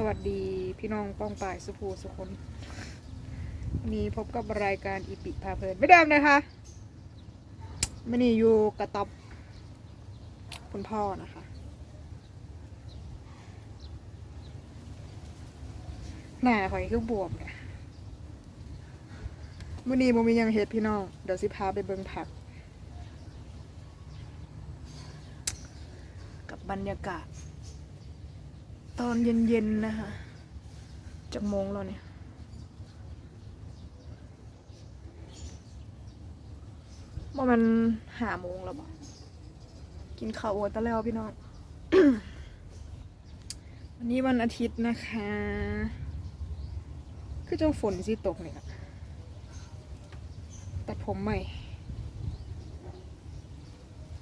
สวัสดีพี่น้องป้องป่ายสุภูสุคนวันนี้พบกับรายการอีปิพาเพลินไม่เดิมนะคะมันนี่อยู่กระต๊อบคุณพ่อนะคะ หน้าหอยคือบวมเนี่ยมื่อนี้โมมียังเฮ็ดพี่น้อง เดี๋ยวสิพาไปเบิ่งผัก กับบรรยากาศ ตอนเย็นๆนะคะจากโมงแล้วเนี่ยว่ามันหาโมงแล้วบ่กินข้าวโอตะแล้วพี่น้อง วันนี้วันอาทิตย์นะคะ คือจังฝนสิตกเนี่ยตัดผมใหม่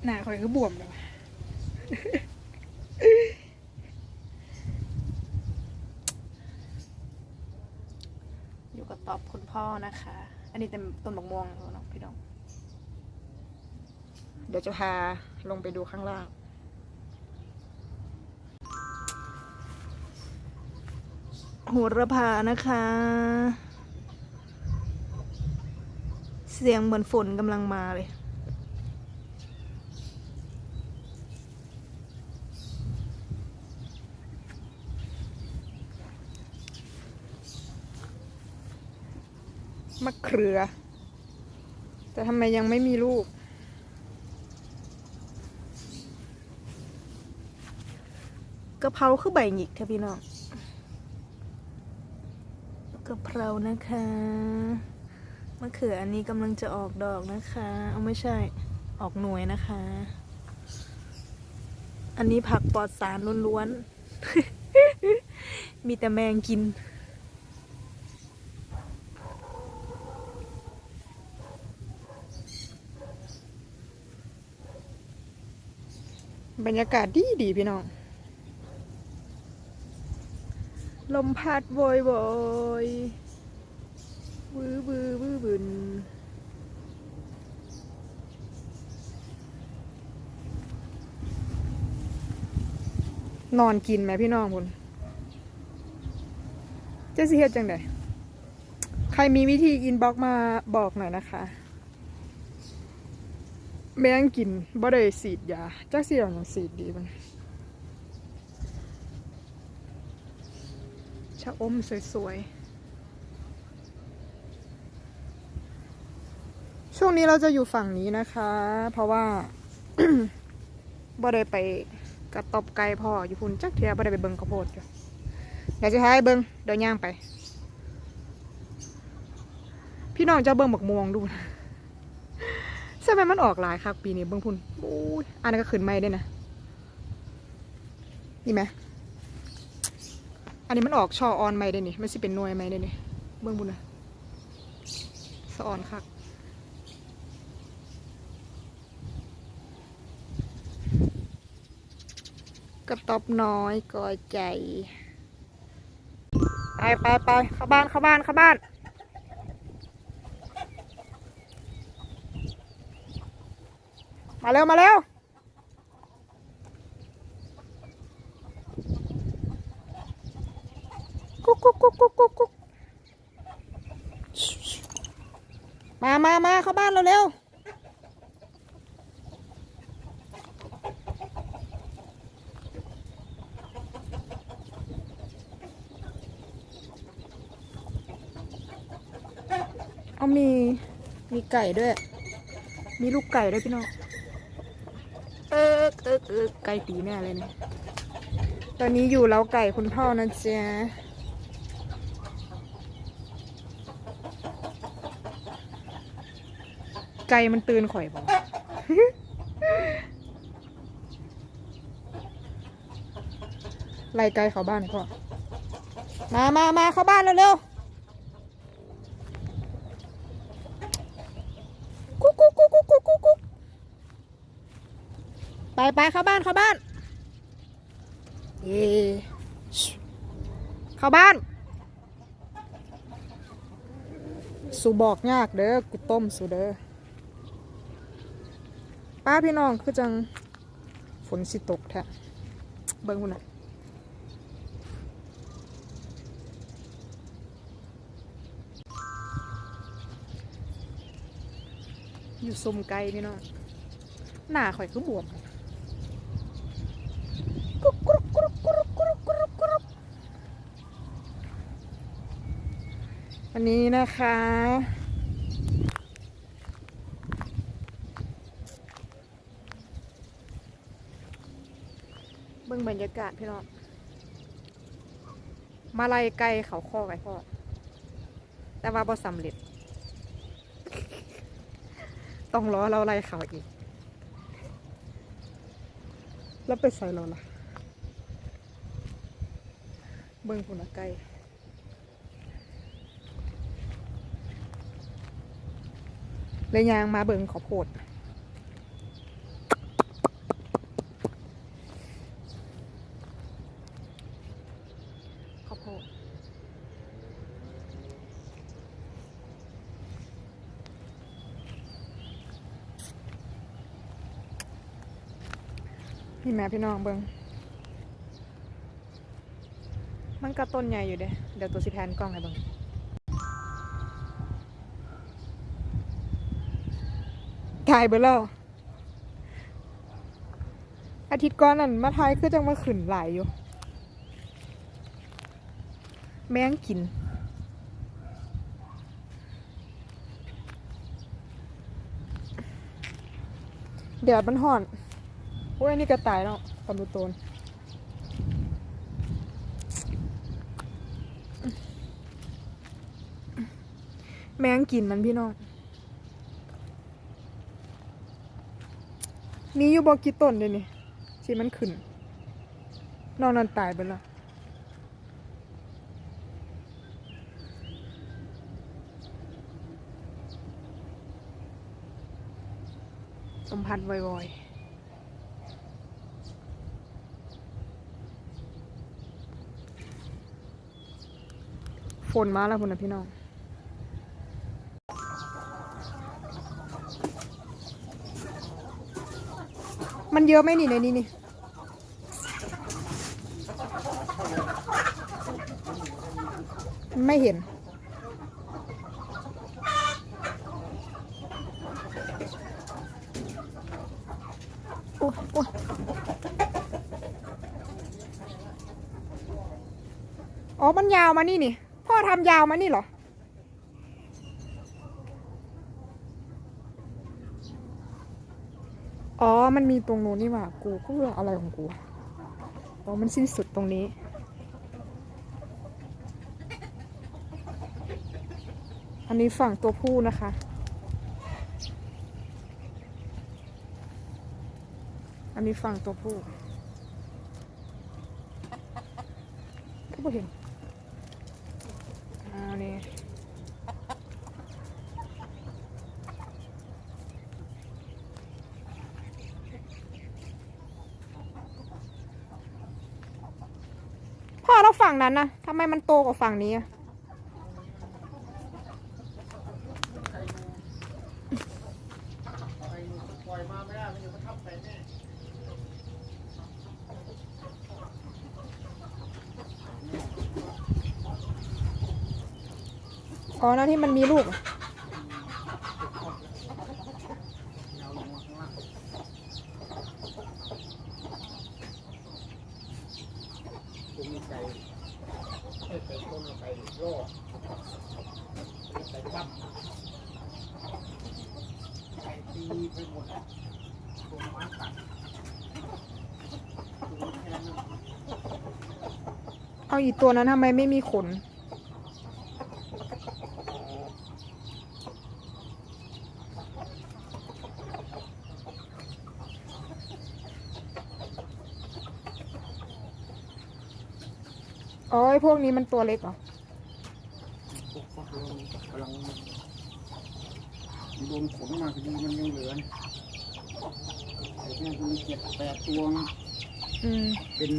หน้าคอยคือบวมเลยกับตอบคุณ พ่อนะคะ อันนี้เต็มต้นมะม่วงแล้วเนาะพี่น้อง เดี๋ยวจะพาลงไปดูข้างล่าง โหระพานะคะ เสียงเหมือนฝนกำลังมาเลย มะเขือ แต่ทำไมยังไม่มีลูกกะเพราคือใบหงิกค่ะพี่น้องกะเพรานะคะมะเขืออันนี้กำลังจะออกดอกนะคะ เอาไม่ใช่ออกหน่วยนะคะ อันนี้ผักปลอดสารล้วนๆ มีแต่แมงกิน บรรยากาศดีดีพี่น้อง ลมพัดโวยโวยบื้อบื้อบื้อบืนนอนกินไหมพี่น้องคุณจะสิเฮ็ดจังไดใครมีวิธีอินบ็อกมาบอกหน่อยนะคะ แม่งกินบ่ได้สีดยาจักสิเอาหยังสีดดีมันชะอมสวยๆ ช่วงนี้เราจะอยู่ฝั่งนี้นะคะ เพราะว่าบ่ได้ไปกระตบไก่พ่ออยู่พุ่นจักเทียบ่ได้ไปเบิ่งข้าวโพดอยู่เดี๋ยวจะให้เบิ่งเดี๋ยวย่างไป พี่น้องจะเบิ่งบักม่วงดูนะ ใช่ไหมมันออกหลายครับปีนี้เบิ่งพุ่นโอ้ยอันนั้นก็ขึ้นไม่ได้นะนี่ไหมอันนี้มันออกช่อออนไม่ได้นี่มันสิเป็นนวยไม่ได้นี่เบิ่งพุ่นนะสะออนคักกระตอบน้อยกอยใจ ไปไปไปเข้าบ้านเข้าบ้านเข้าบ้าน มาเร็วมาเร็วกุ๊กกุ๊กกุ๊กกุ๊กกุ๊กกุ๊กมามามาเข้าบ้านเราเร็วเอามีมีไก่ด้วย มีลูกไก่ด้วยพี่น้อง เออเออไก่ตีแน่เลยเนี่ยตอนนี้อยู่เล้าไก่คุณพ่อนะจ๊ะไก่มันตื่นข่อยบอกไล่ไก่เข้าบ้านพ่อมามามาเข้าบ้านเร็วๆกุ๊กกุ๊กกุ๊กกุ๊กกุ๊กกุ๊กกุ๊ก ไปไปเข้าบ้านเข้าบ้านเย่เข้าบ้าน สูบอกยากเด้อกูต้มสูเด้อป้าพี่น้องคือจังฝนสิตกแท้เบิ่งคุณน่ะอยู่สมไกลพี่น้องหน้าข่อยคือบวม วันนี้นะคะ เบิ่งบรรยากาศพี่น้องมาไล่ไก่เขาข้อไว้พ่อแต่ว่าบ่สำเร็จ ต้องรอเราไล่เขาอีก แล้วไปใส่เราล่ะ เบิ่งคุณนะไก่ เลยยางมาเบิงขอโพดข้าวโพดพี่แม่พี่น้องเบิงมันก็ต้นใหญ่อยู่เด้เดี๋ยวตัวสิแทนกล้องให้เบิง ถ่ายเบอร์แล้ว อาทิตย์ก่อนนั่นมาถ่ายคือจังมาขึ้นหลายอยู่ แมงกิน เดี๋ยวมันห่อน โอ้ยนนี่กระต่ายเนาะปลาดูโตนแมงกินมันพี่น้อง มีอยู่บอกกี่ต้นเลยนี่ที่มันขึ้น นอกนั้นตายไปแล้วสมพันธ์วอยๆ ฝนมาแล้วคุณนะพี่น้อง มันเยอะไหมนี่ในนี้นี่ไม่เห็น โอ้โอ้อ๋อ มันยาวมานี่นี่ พ่อทำยาวมานี่เหรอ อ๋อ มันมีตรงโน้นนี่หว่า กูก็เรื่ออะไรของกู อ๋อ มันสิ้นสุดตรงนี้ อันนี้ฝั่งตัวผู้นะคะ อันนี้ฝั่งตัวผู้ก็ไม่เห็นนี้พ่ อแล้วฝั่งนั้นนะทำไมมันโตกว่าฝั่งนี้อะอ๋อแล้วที่มันมีลูกอะ จะมีไก่ ให้ไก่ต้นเอาไก่โรดไก่ปั๊บไก่ตีไปหมดตัวไม้ตัดตัวแทนน่ะเอาอีกตัวนั้นทำไมไม่มีขน อ๋อไอพวกนี้มันตัวเล็กเหรอพวกฟักเรากำลังโดนขนมาพอดีมันยังเหลือนะไอ้เนี่ยมันมีเจ็ดแปดตัวนะอืม เป็น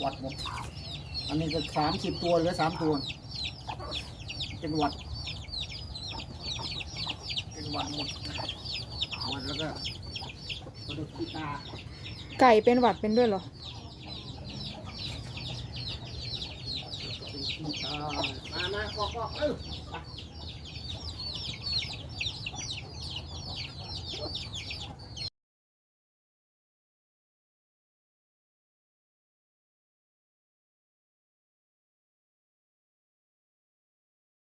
หวัดหมด อันนี้ก็สามสิบตัวเหลือสามตัว เป็นหวัด เป็นหวัดหมดหวัดแล้วก็กระดูกที่ตา ไก่เป็นหวัดเป็นด้วยเหรอ เป็นที่ตา มามาขอกบอเออ